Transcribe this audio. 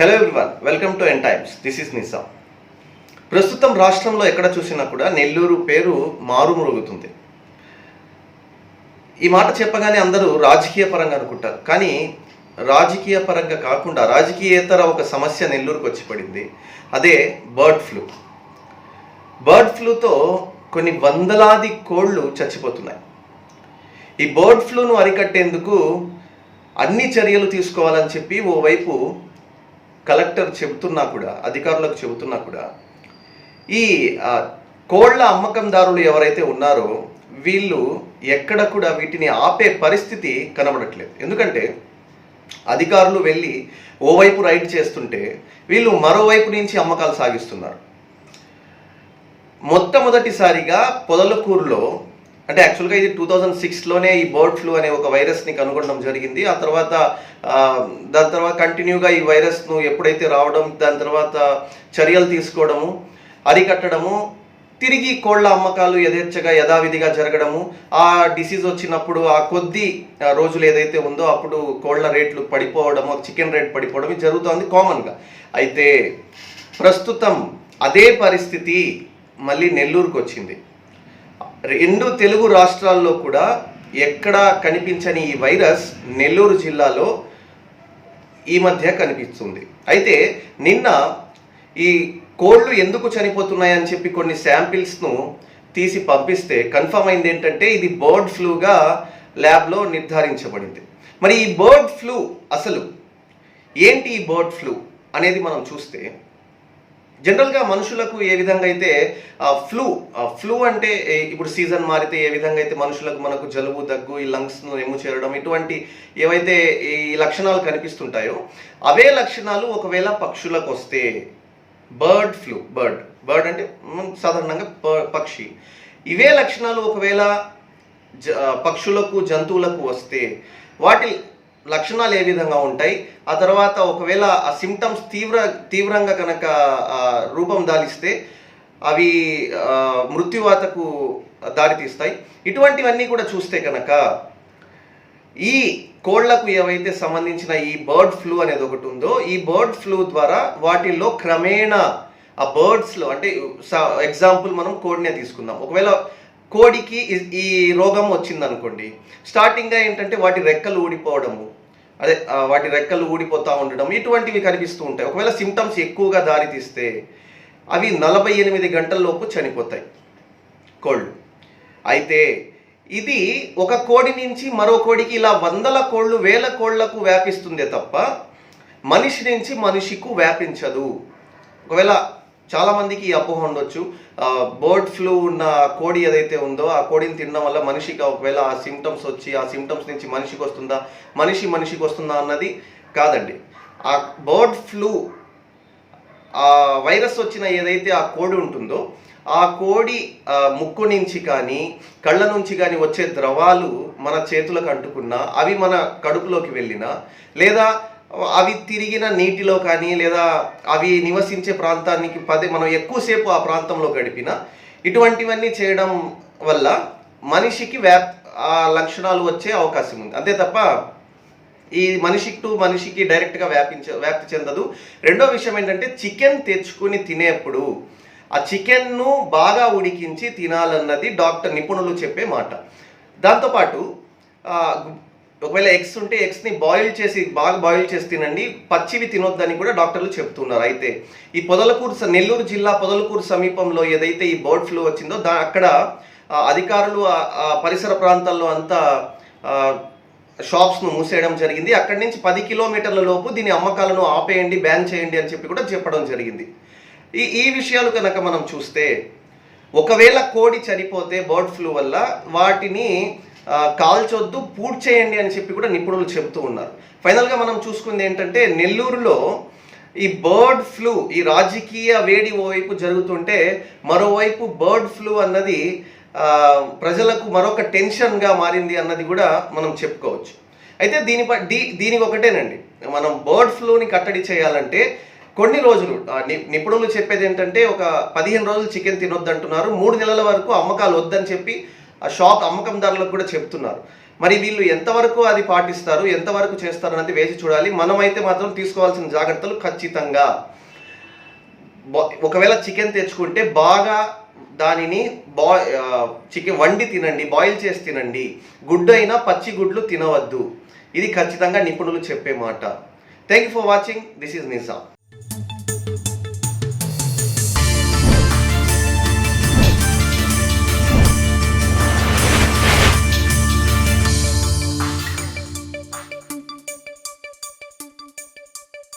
Hello everyone welcome to N times this is Nisa ప్రస్తుతం రాష్ట్రంలో ఎక్కడ చూసినా కూడా నెల్లూరు పేరు మారుమరుగుతుంది. ఈ మాట చెప్పగానే అందరూ రాజకీయ పరంగా అనుకుంటారు. కానీ రాజకీయ పరంగా కాకుండా రాజకీయేతర ఒక సమస్య నెల్లూరుకు వచ్చి పడింది. అదే బర్డ్ ఫ్లూ. బర్డ్ ఫ్లూతో కొన్ని వందలాది కోళ్ళు చచ్చిపోతున్నాయి. ఈ బర్డ్ ఫ్లూను అరికట్టేందుకు అన్ని చర్యలు తీసుకోవాలని చెప్పి ఓవైపు కలెక్టర్ చెబుతున్నా కూడా అధికారులకు చెబుతున్నా కూడా ఈ కోళ్ళ కోళ్ళ అమ్మకందారులు ఎవరైతే ఉన్నారో వీళ్ళు ఎక్కడ కూడా వీటిని ఆపే పరిస్థితి కనబడట్లేదు. ఎందుకంటే అధికారులు వెళ్ళి ఓవైపు రైడ్ చేస్తుంటే వీళ్ళు మరోవైపు నుంచి అమ్మకాలు సాగిస్తున్నారు. మొట్టమొదటిసారిగా పొదలకూరులో అంటే యాక్చువల్గా ఇది టూ థౌజండ్ సిక్స్లోనే ఈ బర్డ్ ఫ్లూ అనే ఒక వైరస్ని కనుగొనడం జరిగింది. ఆ తర్వాత దాని తర్వాత కంటిన్యూగా ఈ వైరస్ను ఎప్పుడైతే రావడం దాని తర్వాత చర్యలు తీసుకోవడము అరికట్టడము తిరిగి కోళ్ళ అమ్మకాలు యథేచ్ఛగా యథావిధిగా జరగడము ఆ డిసీజ్ వచ్చినప్పుడు ఆ కొద్ది ఆ, రోజులు ఏదైతే ఉందో అప్పుడు కోళ్ళ రేట్లు పడిపోవడము చికెన్ రేట్ పడిపోవడం జరుగుతుంది జరుగుతోంది కామన్గా అయితే ప్రస్తుతం అదే పరిస్థితి మళ్ళీ నెల్లూరుకు వచ్చింది. రెండు తెలుగు రాష్ట్రాల్లో కూడా ఎక్కడా కనిపించని ఈ వైరస్ నెల్లూరు జిల్లాలో ఈ మధ్య కనిపిస్తుంది. అయితే నిన్న ఈ కోళ్ళు ఎందుకు చనిపోతున్నాయని చెప్పి కొన్ని శాంపిల్స్ను తీసి పంపిస్తే కన్ఫర్మ్ అయింది ఏంటంటే ఇది బర్డ్ ఫ్లూగా ల్యాబ్లో నిర్ధారించబడింది. మరి ఈ బర్డ్ ఫ్లూ అసలు ఏంటి ఈ బర్డ్ ఫ్లూ అనేది మనం చూస్తే జనరల్గా మనుషులకు ఏ విధంగా అయితే ఫ్లూ ఫ్లూ అంటే ఇప్పుడు సీజన్ మారితే ఏ విధంగా అయితే మనుషులకు మనకు జలుబు దగ్గు ఈ లంగ్స్ను ఎమ్ము చేరడం ఇటువంటి ఏవైతే ఈ లక్షణాలు కనిపిస్తుంటాయో అవే లక్షణాలు ఒకవేళ పక్షులకు వస్తే బర్డ్ ఫ్లూ బర్డ్ బర్డ్ అంటే సాధారణంగా ప- పక్షి. ఇవే లక్షణాలు ఒకవేళ జ పక్షులకు జంతువులకు వస్తే వాటి లక్షణాలు ఏ విధంగా ఉంటాయి? ఆ తర్వాత ఒకవేళ ఆ సిమ్టమ్స్ తీవ్ర తీవ్రంగా కనుక రూపం దాలిస్తే అవి మృత్యువాతకు దారితీస్తాయి. ఇటువంటివన్నీ కూడా చూస్తే కనుక ఈ కోళ్ళకు ఏవైతే సంబంధించిన ఈ బర్డ్ ఫ్లూ అనేది ఒకటి ఉందో ఈ బర్డ్ ఫ్లూ ద్వారా వాటిల్లో క్రమేణా ఆ బర్డ్స్లో అంటే ఎగ్జాంపుల్ మనం కోడినే తీసుకుందాం. ఒకవేళ కోడికి ఈ- ఈ రోగం వచ్చింది అనుకోండి స్టార్టింగ్గా ఏంటంటే వాటి రెక్కలు ఊడిపోవడము అదే వాటి రెక్కలు ఊడిపోతూ ఉండడం ఇటువంటివి కనిపిస్తూ ఉంటాయి. ఒకవేళ సిమ్టమ్స్ ఎక్కువగా దారితీస్తే అవి నలభై ఎనిమిది గంటల్లోపు చనిపోతాయి. కోళ్ళు అయితే ఇది ఒక కోడి నుంచి మరో కోడికి ఇలా వందల కోళ్ళు వేల కోళ్ళకు వ్యాపిస్తుందే తప్ప మనిషి నుంచి మనిషికు వ్యాపించదు. ఒకవేళ చాలామందికి ఈ అపోహ ఉండొచ్చు. బర్డ్ ఫ్లూ ఉన్న కోడి ఏదైతే ఉందో ఆ కోడిని తినడం వల్ల మనిషికి ఒకవేళ ఆ సిమ్టమ్స్ వచ్చి ఆ సిమ్టమ్స్ నుంచి మనిషికి వస్తుందా? మనిషి మనిషికి వస్తుందా అన్నది కాదండి. ఆ బర్డ్ ఫ్లూ ఆ వైరస్ వచ్చిన ఏదైతే ఆ కోడి ఉంటుందో ఆ కోడి ముక్కు నుంచి కానీ కళ్ళ నుంచి కానీ వచ్చే ద్రవాలు మన చేతులకు అంటుకున్నా అవి మన కడుపులోకి వెళ్ళినా లేదా అవి తిరిగిన నీటిలో కానీ లేదా అవి నివసించే ప్రాంతానికి పదే మనం ఎక్కువసేపు ఆ ప్రాంతంలో గడిపిన ఇటువంటివన్నీ చేయడం వల్ల మనిషికి వ్యాప్ ఆ లక్షణాలు వచ్చే అవకాశం ఉంది. అంతే తప్ప ఈ మనిషి టు మనిషికి డైరెక్ట్గా వ్యాపించ వ్యాప్తి చెందదు. రెండో విషయం ఏంటంటే చికెన్ తెచ్చుకుని తినేప్పుడు ఆ చికెన్ను బాగా ఉడికించి తినాలన్నది డాక్టర్ నిపుణులు చెప్పే మాట. దాంతోపాటు ఒకవేళ ఎగ్స్ ఉంటే ఎగ్స్ని బాయిల్ చేసి బాగా బాయిల్ చేసి తినండి. పచ్చివి తినొద్దని కూడా డాక్టర్లు చెప్తున్నారు. అయితే ఈ పొదలకూరు నెల్లూరు జిల్లా పొదలకూరు సమీపంలో ఏదైతే ఈ బర్డ్ ఫ్లూ వచ్చిందో దా అక్కడ అధికారులు పరిసర ప్రాంతాల్లో అంతా షాప్స్ను మూసేయడం జరిగింది. అక్కడి నుంచి పది కిలోమీటర్ల లోపు దీని అమ్మకాలను ఆపేయండి బ్యాన్ చేయండి అని చెప్పి కూడా చెప్పడం జరిగింది. ఈ ఈ విషయాలు కనుక మనం చూస్తే ఒకవేళ కోడి చనిపోతే బర్డ్ ఫ్లూ వల్ల వాటిని కాల్చొద్దు పూడ్ చేయండి అని చెప్పి కూడా నిపుణులు చెబుతూ ఉన్నారు. ఫైనల్గా మనం చూసుకుంది ఏంటంటే నెల్లూరులో ఈ బర్డ్ ఫ్లూ ఈ రాజకీయ వేడి ఓవైపు జరుగుతుంటే మరోవైపు బర్డ్ ఫ్లూ అన్నది ప్రజలకు మరొక టెన్షన్గా మారింది అన్నది కూడా మనం చెప్పుకోవచ్చు. అయితే దీనిపై దీ దీనికి ఒకటేనండి. మనం బర్డ్ ఫ్లూని కట్టడి చేయాలంటే కొన్ని రోజులు ని- నిపుణులు చెప్పేది ఏంటంటే ఒక పదిహేను రోజులు చికెన్ తినొద్దు అంటున్నారు మూడు నెలల వరకు అమ్మకాలు వద్దని చెప్పి ఆ షాప్ అమ్మకందారులకు కూడా చెప్తున్నారు. మరి వీళ్ళు ఎంతవరకు అది పాటిస్తారు ఎంతవరకు చేస్తారు అనేది వేసి చూడాలి. మనమైతే మాత్రం తీసుకోవాల్సిన జాగ్రత్తలు ఖచ్చితంగా. ఒకవేళ చికెన్ తెచ్చుకుంటే బాగా దానిని బా చికెన్ వండి తినండి బాయిల్ చేసి తినండి. గుడ్డు అయినా పచ్చి గుడ్లు తినవద్దు. ఇది ఖచ్చితంగా నిపుణులు చెప్పే మాట. Thank you for watching this is Nizam